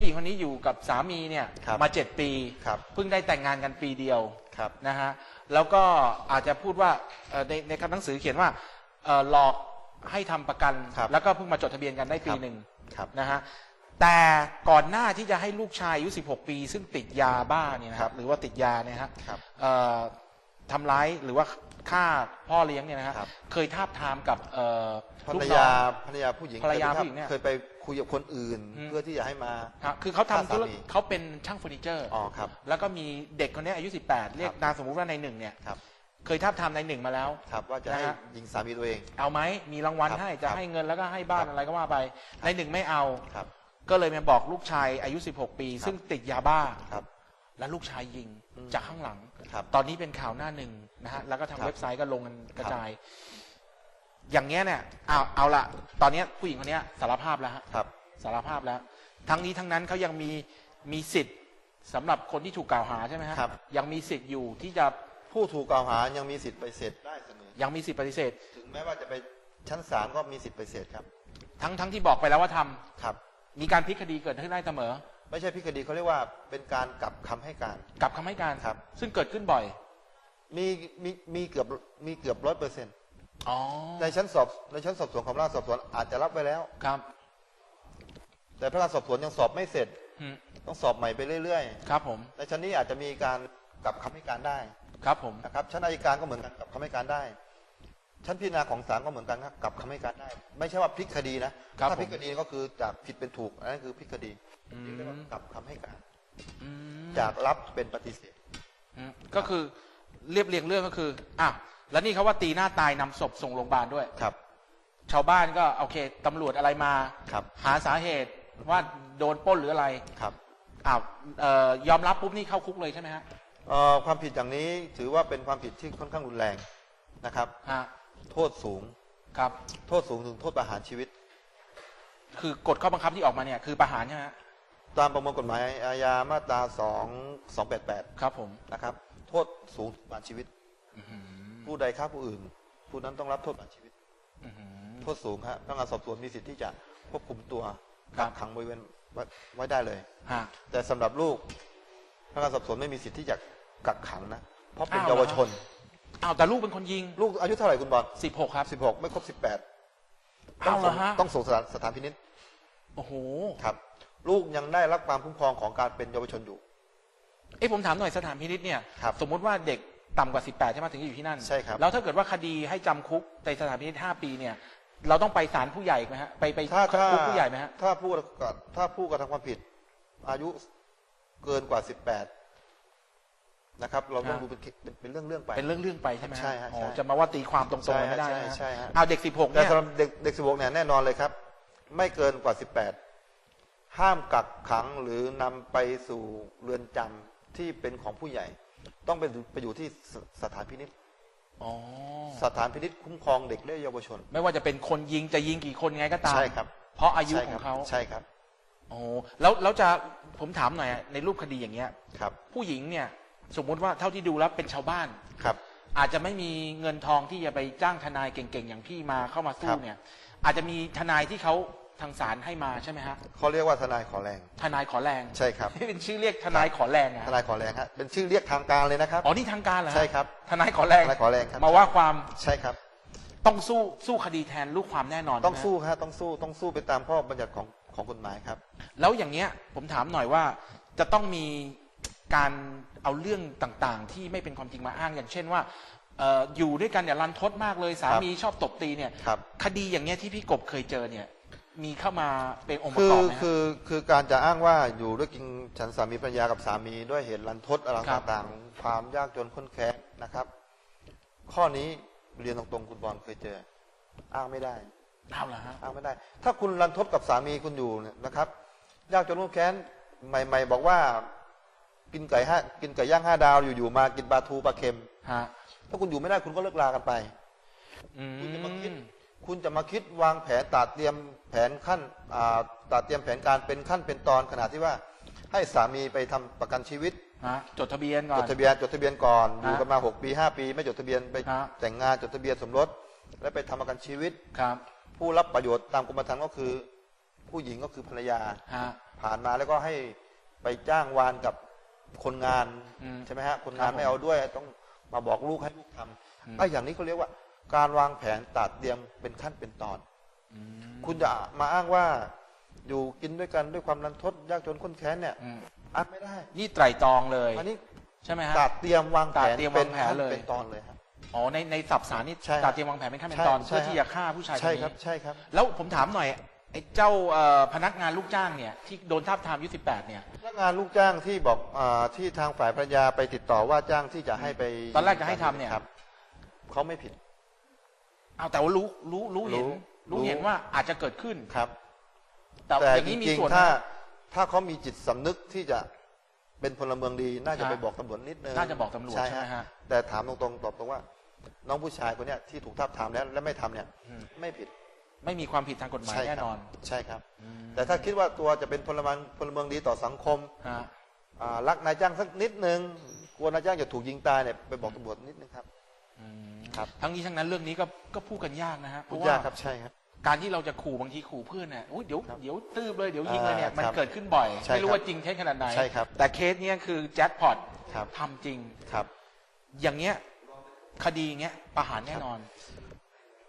ผู้หญิงคนนี้อยู่กับสามีเนี่ยครับมาเจ็ดปีครับเพิ่งได้แต่งงานกันปีเดียวครับ นะฮะแล้วก็อาจจะพูดว่าเอ่อในในคำหนังสือเขียนว่าเอ่อหลอกให้ทำประกัน ครับแล้วก็เพิ่งมาจดทะเบียนกันได้ปีครับหนึ่งครับ นะฮะแต่ก่อนหน้าที่จะให้ลูกชายอายุ 16 ปี ซึ่งติดยาบ้าเนี่ยนะครับหรือว่าติดยาเนี่ยฮะ ครับ เอ่อทำร้ายหรือว่า ฆ่าพ่อเลี้ยงเนี่ยนะฮะครับ เคยทาบทามกับเอ่อภรลูรกน้ยาอง ภรรยาผู้หญิงภรรยาคไปผู้หญิงเนี่ยเคยไปคุยกับคนอื่น อืม เพื่อที่จะให้มา ครับคือเขาทำธุรฆ่าสามีเขาเป็นช่างเฟอร์นิเจอร์ อ๋อครับ แล้วก็มีเด็กคนเนี้ยอายุ 18 เรียกครับ นามสมมุติว่าในหนึ่งเนี่ย ครับเคยทาบทามในหนึ่งมาแล้ว ครับว่าจะให้นะฮะ ยิงสามีตัวเอง เอาไหมมีรางวัลครับให้จะครับให้เงินแล้วก็ให้บ้านครับ อะไรก็ว่าไปในหนึ่งไม่เอา ครับ ก็เลยมาบอกลูกชายอายุ 16 ปีครับซึ่งติดยาบ้า ครับ และลูกชายยิงอืมจากข้างหลังครับตอนนี้เป็นข่าวหน้าหนึ่งนะฮะแล้วก็ทางครับเว็บไซต์ก็ลงกันกระครับจาย อย่างเงี้ยเนี่ยเอาเอาละตอนเนี้ยผู้หญิงคนเนี้ยสารภาพแล้วฮะครับ สารภาพแล้ว ทั้งนี้ทั้งนั้นเขายังมีมีสิทธิ์สำหรับคนที่ถูกกล่าวหาใช่ไหมฮะครับ ยังมีสิทธิ์อยู่ที่จะผู้ถูกกล่าวหายังมีสิทธิ์ไปเสร็จได้เสมอยังมีสิทธิ์ปฏิเสธ ถึงแม้ว่าจะไปชั้นศาลก็มีสิทธิ์ไปเสร็จครับ ทั้งทั้งที่บอกไปแล้วว่าทำครับ มีการพลิกคดีเกิดขึ้นได้เสมอ ไม่ใช่พิคดีเขาเรียกว่าเป็นการกลับคำให้การ กลับคำให้การครับ ซึ่งเกิดขึ้นบ่อย มีมีมีเกือบมีเกือบร้อยเปอร์เซ็นต์อ๋อ ในชั้นสอบในชั้นสอบสวนของพนักงานสอบสวนอาจจะรับไว้แล้ว ครับแต่พนักงานสอบสวนยังสอบไม่เสร็จ อืมต้องสอบใหม่ไปเรื่อยครับผม ๆ ในชั้นนี้อาจจะมีการกลับคำให้การได้ครับผม นะครับชั้นอัยการก็เหมือนกันกลับคำให้การได้ ชั้นพิจารณาของศาลก็เหมือนกันครับกลับคำให้การได้ ไม่ใช่ว่าพลิกคดีนะครับถ้าผมพลิกคดีก็คือจากผิดเป็นถูกอันนั้นคือพลิกคดีอืจึงเรียกว่ามกลับคำให้การ อืมจากรับเป็นปฏิเสธ อืมก็คือเรียบเรียงเรื่องก็คืออะแล้วนี่เขาว่าตีหน้าตายนำศพส่งโรงพยาบาลด้วย ครับ ชาวบ้านก็โอเคตำรวจอะไรมา ครับ หาสาเหตุว่าโดนปล้นหรืออะไรครับอ้าวเอ่อยอมรับปุ๊บนี่เข้าคุกเลยใช่ไหมฮะเอ่อความผิดอย่างนี้ถือว่าเป็นความผิดที่ค่อนข้างรุนแรงนะครับ ฮะ โทษสูง ครับ โทษสูงถึงโทษประหารชีวิต คือกฎข้อบังคับที่ออกมาเนี่ยคือประหารใช่ไหมฮะตามประมวลกฎหมายอาญามาตรา2 288 ครับผม นะครับ โทษสูงถึงประหารชีวิต อื้อหือผู้ใดฆ่าผู้อื่น ผู้นั้นต้องรับโทษประหารชีวิต อื้อหือ โทษสูงครับพนักงานสอบสวนมีสิทธิ์ที่จะควบคุมตัวครักับกขังบริเวณไว้ไว้ได้เลย ฮะ แต่สำหรับลูกพนักงานสอบสวนไม่มีสิทธิ์ที่จะกักขังนะ เพราะเป็นอ้าวเยาวชน อ้าวแต่ลูกเป็นคนยิงลูกอายุเท่าไหร่คุณบอลสิบหกครับ16ไม่ครบ18ต้ออ้างวเหรส่องฮะ ต้องส่งสถานสถานพินิษโอ้โห ครับ ลูกยังได้รับความคุ้มครองของการเป็นเยาวชนอยู่ เอ้ผมถามหน่อยสถานพินิษเนี่ย ครับสมมุติว่าเด็กต่ำกว่า 18 ใช่ไหมถึงจะอยู่ที่นั่น ใช่ครับ แล้วถ้าเกิดว่าคดีให้จำคุกในสถานพินิษ5ปีเนี่ย เราต้องไปศาลผู้ใหญ่ไหมฮะ ไปไปถ้าถ้าคุกผู้ใหญ่ไหมฮะ ถ้าผู้กระถ้าผู้กระทำความผิด อายุเกินกว่า18 นะครับ เราต้องดูเป็นเป็นเป็นเรื่องเรื่องๆไป เป็นเรื่องเรื่องๆไปใช่ไหมฮะใช่ฮะอ๋อใช่จะมาว่าตีความตรงใช่ๆฮะไม่ได้ใช่นะใช่ฮะเอาเด็ก16แต่เนี่ยสำหรับเด็กเด็ก16เนี่ยแน่นอนเลยครับ ไม่เกินกว่า18ห้ามกักขังหรือนำไปสู่เรือนจำที่เป็นของผู้ใหญ่ ต้องไปไปอยู่ที่สสถานพินิษอ๋อสถานพินิษคุ้มครองเด็กและเยาวชน ไม่ว่าจะเป็นคนยิงจะยิงกี่คนไงก็ตามใช่ครับเพราะอายุใช่ขคอรังเขาใช่ครับ โอ้แล้วแล้วจะผมถามหน่อยอะในรูปคดีอย่างเงี้ย ครับ ผู้หญิงเนี่ย สมมุติว่าเท่าที่ดูแล้วเป็นชาวบ้านครับ อาจจะไม่มีเงินทองที่จะไปจ้างทนายเก่งๆ อย่างพี่มาเข้ามาสู้ครับเนี่ย อาจจะมีทนายที่เขาทางศาลให้มาใช่ไหมฮะเขาเรียกว่าทนายขอแรง ทนายขอแรงใช่ครับนี่เป็นชื่อเรียกทนายขอแรงอะทนายขอแรงฮะเป็นชื่อเรียกทางการเลยนะครับอ๋อนี่ทางการเหรอฮะใช่ครับทนายขอแรงทนายขอแรงครับมาว่าความใช่ครับ ต้องสู้สู้คดีแทนลูกความแน่นอนต้องใช่ไหมฮะสู้ฮะต้องสู้ต้องสู้ไปตามข้อบัญญัติของของกฎหมายครับ แล้วอย่างเงี้ยผมถามหน่อยว่าจะต้องมี การเอาเรื่องต่างๆ ที่ไม่เป็นความจริงมาอ้างอย่างเช่นว่าเอ่ออยู่ด้วยกันเนี่ยรันทดมากเลยสามีชอบตบตีเนี่ยครับคดีอย่างเงี้ยที่พี่กบเคยเจอเนี่ยมีเข้ามาเป็นองค์ปคืระกออบไหมฮะคือคือการจะอ้างว่าอยู่ด้วยกินฉันสามีภรรยากับสามีด้วยเหตุรันทดอะไรครับต่างๆ ความยากจนข้นแค้นนะครับ ข้อนี้เรียนตรงๆคุณบอลเคยเจอ อ้างไม่ได้เอาเหรอฮะอ้างไม่ได้ ถ้าคุณรันทดกับสามีคุณอยู่เนี่ยนะครับ ยากจนข้นแค้นใหม่ ๆ บอกว่า กินไก่ห้ากินไก่ย่างห้าดาวอยู่ๆมากินปลาทูปลาเค็มฮะถ้าคุณอยู่ไม่ได้คุณก็เลิกลากันไปอืคุณจะมาคิดมคุณจะมาคิดวางแผนตัดเตรียมแผนขั้นอ่าตัดเตรียมแผนการเป็นขั้นเป็นตอนขนาดที่ว่า ให้สามีไปทำประกันชีวิตฮะจดทะเบียนก่อจนดทะเบียนจดทะเบียนก่อนฮะอยู่กันมาหกปีห้าปี ไม่จดทะเบียนไปฮะแต่งงานจดทะเบียนสมรสแล้วไปทำประกันชีวิตครับ ผู้รับประโยชน์ตามกรมธรรม์ก็คือ ผู้หญิงก็คือภรรยาฮะผ่านมาแล้วก็ให้ไปจ้างวานกับ คนงานอืมใช่ไหมฮะคนครังาบนผมไม่เอาด้วยต้องมาบอกลูกให้ลูกทอืมำไอ้อย่างนี้เขาเรียกว่า การวางแผนตัดเตรียมเป็นขั้นเป็นตอนอืมคุณจะมาอ้างว่าอยู่กินด้วยกันด้วยความรันทดยากจนข้นแค้นเนี่ยอืมอ้างไม่ได้ นี่ไตรตรองเลยอันนี้ใช่ไหมฮะตัดเตรียมวางแผตัดนเตรียมเป็นวางแผนขั้นเลยเป็นตอนเลยครับอ๋อในในสับสารนี่ใช่ตัดเตรียมวางแผนเป็นขั้นเป็นใช่ตอนใช่เพื่อครับที่จะฆ่าผู้ชายคนใช่นี้ครับใช่ครับ แล้วผมถามหน่อย ไอ้เจ้าเอ่อพนักงานลูกจ้างเนี่ยที่โดนทาบทามอายุสิบแปดเนี่ย พนักงานลูกจ้างที่บอกอาที่ทางฝ่ายภรรยาไปติดต่อว่าจ้างที่จะให้ไปตอนแรกจะให้ทำเนี่ย ครับเขาไม่ผิด เอาแต่ว่ารู้รู้รู้เห็น รู้รู้เห็นรู้ว่าอาจจะเกิดขึ้นครับ แต่แต่อย่างจนี้มีริงส่วนๆถ้านะถ้าเขามีจิตสำนึกที่จะเป็นพลเมืองดี น่าจะฮะไปบอกตำรวจนิดนึงน่าจะบอกตำรวจใช่ไหมฮะ แต่ถามตรงๆตอบตรงว่า น้องผู้ชายคนเนี้ยที่ถูกทับทามแล้วและไม่ทำเนี่ยอืมไม่ผิด ไม่มีความผิดทางกฎหมายใช่แน่ครับนอน ใช่ครับอืมแต่ถ้าคิดว่าตัวจะเป็นพลเมืองพลเมืองดีต่อสังคมฮะ อ่ารักนายจ้างสักนิดนึงกลัวนายจ้างจะถูกยิงตายเนี่ยไปบอกตำรวจนิดนึงครับอืมครับ ทั้งนี้ทั้งนั้นเรื่องนี้ก็ก็พูดกันยากนะฮะเพพูดราะยาว่ากครับใช่ครับ การที่เราจะขู่บางทีขู่เพื่อนเนี่ยอุ๊ยเดี๋ยวครับเดี๋ยวตื้บเลยเดี๋ยวยิงเลยเนี่ยอ่ามันครับเกิดขึ้นบ่อยใช่ไม่รู้ครับว่าจริงเท็จขนาดไหนใช่ครับแต่เคสเนี้ยคือแจ็คพอตครับ ทำจริง ครับ อย่างเงี้ยคดีเงี้ยประหารแน่นอนใ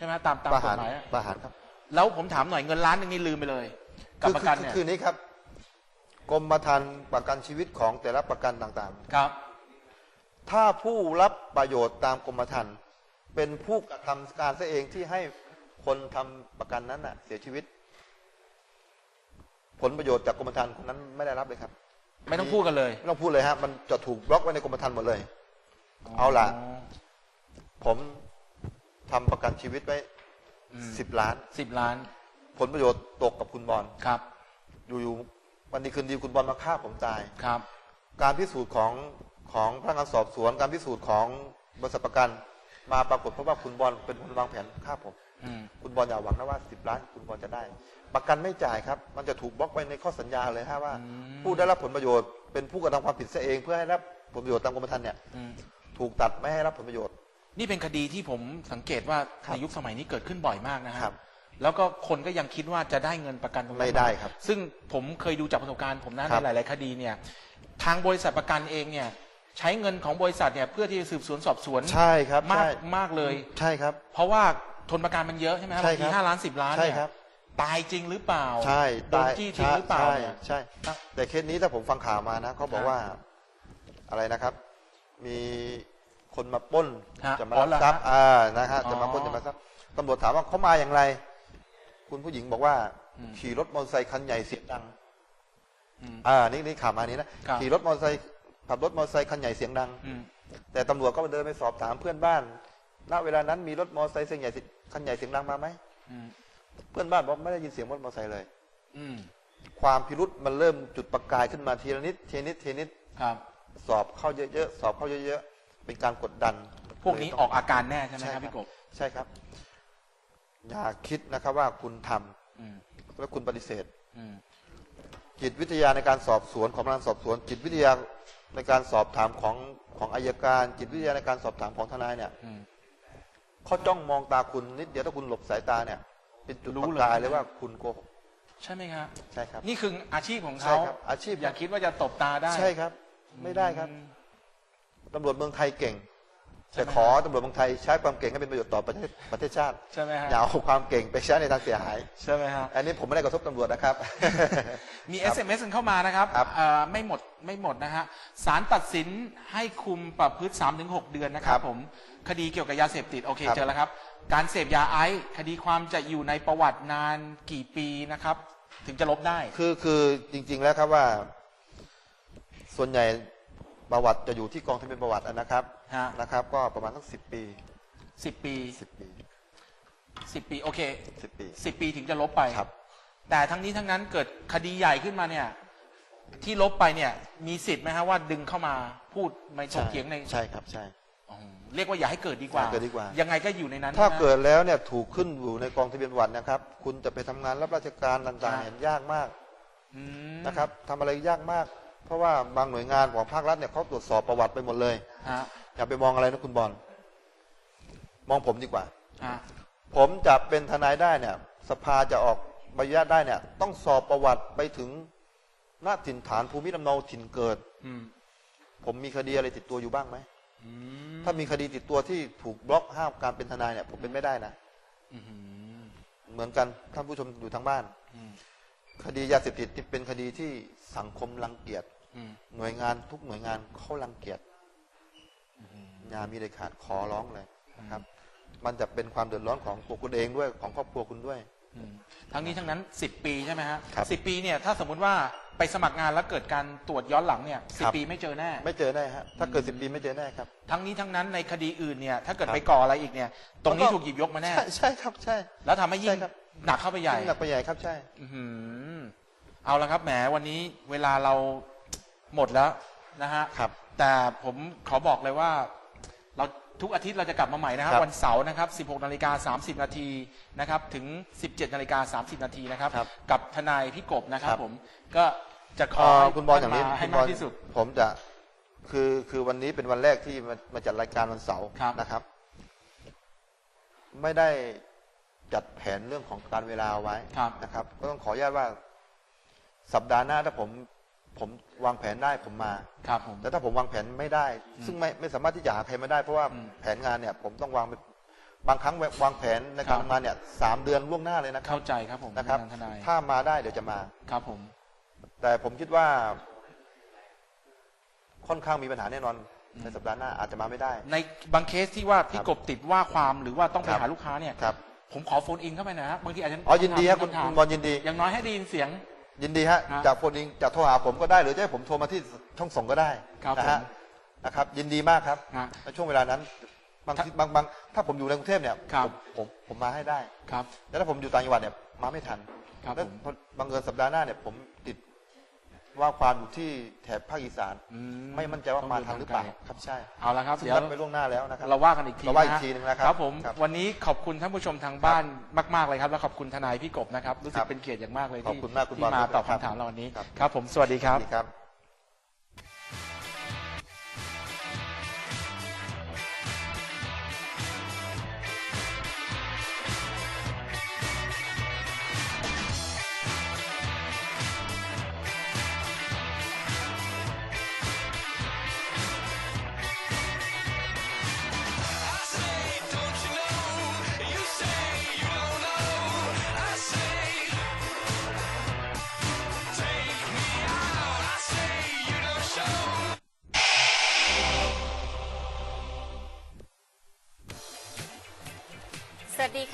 ช่ไหมตามตามประกหาฎรหมายอะประหารครับแล้วผมถามหน่อยเงินล้านหนึงนี่ลืมไปเลย กับคือประกันเนี่ยคือคือนี้ครับกรมธรรม์ประกันชีวิตของแต่ละประกันต่างครับ ๆ ถ้าผู้รับประโยชน์ตามกรมธรรม์เป็นผู้กระทำการซะเองที่ให้คนทำประกันนั้นน่ะ เสียชีวิต ผลประโยชน์จากกรมธรรม์คนนั้นไม่ได้รับเลยครับไม่ต้องพูดกันเลยไม่ต้องพูดเลยฮะมันจะถูกบล็อกไว้ในกรมธรรม์หมดเลย เอาล่ะ ผม ทำประกันชีวิตไว้อืม สิบล้าน สิบล้านผลประโยชน์ตกกับคุณบอลครับอยู่ๆวันนี้คืนดีคุณบอลมาฆ่าผมตาย ครับ การพิสูจน์ของของพนักงานสอบสวน การพิสูจน์ของบริษัทประกัน มาปรากฏเพราะว่าคุณบอลเป็นคนวางแผนฆ่าผม อืมคุณบอลอย่าหวังนะว่าสิบล้าน คุณบอลจะได้ ประกันไม่จ่ายครับ มันจะถูกบล็อกไว้ในข้อสัญญาเลยฮะว่าอืมผู้ได้รับผลประโยชน์เป็นผู้กระทำความผิดซะเอง เพื่อให้รับผลประโยชน์ตามกรมธรรม์เนี่ย อืมถูกตัดไม่ให้รับผลประโยชน์ นี่เป็นคดีที่ผมสังเกตว่าครับในยุคสมัยนี้เกิดขึ้นบ่อยมากนะฮะครับ แล้วก็คนก็ยังคิดว่าจะได้เงินประกันตรงนั้นไม่ได้ครับ ซึ่งผมเคยดูจากประสบการณ์ผมนะครับในหลาย ๆ คดีเนี่ย ทางบริษัทประกันเองเนี่ย ใช้เงินของบริษัทเนี่ยเพื่อที่จะสืบสวนสอบสวนใช่ครับมากใช่มากเลยใช่ครับ เพราะว่าทนประกันมันเยอะใช่ไหมครับใช่บางครัทีบห้าล้านสิบล้านใช่เนี่ยครับตายจริงหรือเปล่า ใช่โดนจี้จริงหรือเปล่า ใช่เนี่ยใช่ครับแต่เคสนี้ถ้าผมฟังข่าวมานะเขาบอกครับว่าอะไรนะครับ มี คนมาปล้น ฮะจะมาอ๋อรับเหรอทรัพย์อ่านะฮะอ๋อจะมาปล้นจะมาทรัพย์ตำรวจถามว่าเขามาอย่างไร คุณผู้หญิงบอกว่า อืมขี่รถมอเตอร์ไซค์คันใหญ่เสียงดังอืมอ่านี่นี่ข่าวมานี้นะครับ ขี่รถมอเตอร์ไซค์ขับรถมอเตอร์ไซค์คันใหญ่เสียงดัง อืม แต่ตำรวจก็เดินไปสอบถามเพื่อนบ้าน ณ เวลานั้นมีรถมอเตอร์ไซค์เสียงใหญ่คันใหญ่เสียงดังมาไหม อืมเพื่อนบ้านบอกไม่ได้ยินเสียงรถมอเตอร์ไซค์เลย อืมความพิรุษมันเริ่มจุดประกายขึ้นมาทีละนิดทีละนิดทีละนิด ครับ สอบเข้าเยอะๆ สอบเข้าเยอะๆ เป็นการกดดันพวกนี้เลยอต้อกอาการแน่ใช่ไหมใช่ครับพี่กบใช่ครับ อย่าคิดนะครับว่าคุณทำอืมแล้วคุณปฏิเสธอืมจิตวิทยาในการสอบสวนของพนักงานสอบสวน จิตวิทยาในการสอบถามของของอายการ จิตวิทยาในการสอบถามของทนายเนี่ยอืมเขาจ้องมองตาคุณนิดเดียวถ้าคุณหลบสายตาเนี่ย เป็นจุดรู้ประเลยกายเลยว่าคุณโกหกใช่ไหมครับใช่ครับ นี่คืออาชีพของใช่เขาครับอาชีพอย่าคิดว่าจะตบตาได้ ใช่ครับ ไม่ได้ครับอืม ตำรวจเมืองไทยเก่งใช่แต่ไหมขอตำรวจเมืองไทยใช้ความเก่งให้เป็นประโยชน์ต่อประเทศประเทศชาติใช่ไหมฮะอย่าเอาความเก่งไปใช้ในทางเสียหาย ใช่ไหมฮะอันนี้ผมไม่ได้กระทบตำรวจนะครับ มีครับ SMS กันเข้ามานะครับครับ เอ่อไม่หมดไม่หมดนะฮะศาลตัดสินให้คุมประพฤติ3-6เดือนนะครับครับผมคดีเกี่ยวกับยาเสพติดโอเคครับ เจอแล้วครับ การเสพยาไอซ์คดีความจะอยู่ในประวัตินานกี่ปีนะครับ ถึงจะลบได้ คือคือจริง ๆ แล้วครับว่า ส่วนใหญ่ ประวัติจะอยู่ที่กองทะเบียนประวัตินะครับฮะ นะครับ ก็ประมาณสักสิบปีสิบปีสิบปีสิบปี โอเคสิบปีสิบปีถึงจะลบไป ครับ แต่ทั้งนี้ทั้งนั้นเกิดคดีใหญ่ขึ้นมาเนี่ย ที่ลบไปเนี่ย มีสิทธิ์ไหมฮะว่าดึงเข้ามาพูดไม่ถกเถียงในใช่ครับใช่ อ๋อเรียกว่าอย่าให้เกิดดีกว่าอย่าให้เกิดดีกว่ายังไงก็อยู่ในนั้นถ้าใช่ไหม เกิดแล้วเนี่ยถูกขึ้นอยู่ในกองทะเบียนประวัตินะครับ คุณจะไปทำงานรับราชการต่างครับๆเห็นยากมากอืมนะครับทำอะไรยากมาก เพราะว่าบางหน่วยงานของภาครัฐเนี่ยเขาตรวจสอบประวัติไปหมดเลยฮะอย่าไปมองอะไรนะคุณบอลมองผมดีกว่าฮะผมจะเป็นทนายได้เนี่ย สภาจะออกใบอนุญาตได้เนี่ย ต้องสอบประวัติไปถึงหน้าถิ่นฐานภูมิลำเนาถิ่นเกิด อืมผมมีคดีอะไรติดตัวอยู่บ้างไหม อืมถ้ามีคดีติดตัวที่ถูกบล็อกห้ามการเป็นทนายเนี่ย ผมเป็นไม่ได้นะ อืมเหมือนกันท่านผู้ชมอยู่ทางบ้าน อืม คดียาเสพติดนี่เป็นคดีที่สังคมรังเกียจอืมหน่วยงานทุกหน่วยงานเขารังเกียจอย่ามีเด็ดขาดขอร้องเลยนะครับ มันจะเป็นความเดือดร้อนของตัวคุณเองด้วยของครอบครัวคุณด้วยอืมทั้งนี้ทั้งนั้น 10 ปีใช่ไหมฮะครับสิปีเนี่ยถ้าสมมุติว่าไปสมัครงานแล้วเกิดการตรวจย้อนหลังเนี่ยสิครับปีไม่เจอแน่ ไม่เจอแน่ฮะถ้าเกิดสิบปีไม่เจอแน่ครับ ทั้งนี้ทั้งนั้นในคดีอื่นเนี่ย ถ้าเกิดครับไปก่ออะไรอีกเนี่ย ตรงนี้มันก็ถูกหยิบยกมาแน่ ใช่ใช่ครับใช่ แล้วทำให้ยิ่ใช่งครับ หนักเข้าไปใหญ่ยิ่งหนักไปใหญ่ครับใช่ อื้อหือเอาละครับแหมวันนี้เวลาเราหมดแล้วนะฮะครับแต่ผมขอบอกเลยว่า เราทุกอาทิตย์เราจะกลับมาใหม่นะครับ ครับวันเสาร์นะครับ 16นาฬิกา30 นาทีนะครับถึง 17นาฬิกา30 นาทีนะครับ ครับกับทนายพี่กบนะครับครับ ผมก็จะขอเอ่อให้คุณบอลอย่างนี้ท่มให้คุณบมาอกลที่สุด ผมจะคือคือวันนี้เป็นวันแรกที่มามาจัดรายการวันเสาร์ครับ นะครับ ไม่ได้ จัดแผนเรื่องของการเวลาไว้ครับนะครับ ก็ต้องขออนุญาตว่าสัปดาห์หน้าถ้าผมผมวางแผนได้ผมมาครับผมแต่ถ้าผมวางแผนไม่ได้ ซึ่งไม่ไม่สามารถที่จะหาใครมาได้ เพราะว่าอืมแผนงานเนี่ย ผมต้องวางเป็นบางครั้งวางแผนในครัการบทำงานเนี่ยสามเดือนล่วงหน้าเลยนะครับเข้าใจครับผมนะครับทนายถ้ามาได้เดี๋ยวจะมาครับผม แต่ผมคิดว่า ค่อนข้างมีปัญหาแน่นอนในสัปดาห์หน้าอาจจะมาไม่ได้ ในบางเคสที่ว่าพี่กบติดว่าความหรือว่าต้องไปครับหาลูกค้าเนี่ยครับ ผมขอโฟนอินเข้าไปหนะครับบางทีอาจจะอ๋อยินดีครับคุณถามคุณบอลยินดี อย่างน้อยให้ได้ยินเสียง ยินดีฮะฮะจากโฟนอิงจากโทรหาผมก็ได้ หรือจะให้ผมโทรมาที่ช่องส่งก็ได้ครับนะฮะผมนะครับ ยินดีมากครับฮะในช่วงเวลานั้นบางทีบางบางถ้าผมอยู่ในกรุงเทพเนี่ยครับ ผมผมผมมาให้ได้ ครับ แต่ถ้าผมอยู่ต่างจังหวัดเนี่ยมาไม่ทันครับแล้วผมพอบางเอิญสัปดาห์หน้าเนี่ยผมติด ว่าความอยู่ที่แถบภาคอีสานอืไม่มั่นใจว่ามาทันหรือเปล่าต้งดินทงไกล ครับใช่เอาละครับ ซึ่งเดี๋ยวนัดไปล่วงหน้าแล้วนะครับ เราว่ากันอีกทีเราว่าอีกฮทีหนึ่งนะครับครับผม ครับวันนี้ขอบคุณท่านผู้ชมทางบ้านมาก ๆ เลยครับ และขอบคุณทนายพี่กบนะครับ รู้สึครักบเป็นเกียรติอย่างมากเลยขอบที่คุณมากคุณที่บอลมาครับตอบคำถามเราวันนี้ ครับ ครับผม สวัสดีครับดีครับ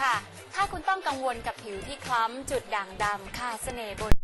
ค่ะ ถ้าคุณต้องกังวลกับผิวที่คล้ำจุดด่างดำค่าเสน่ห์บน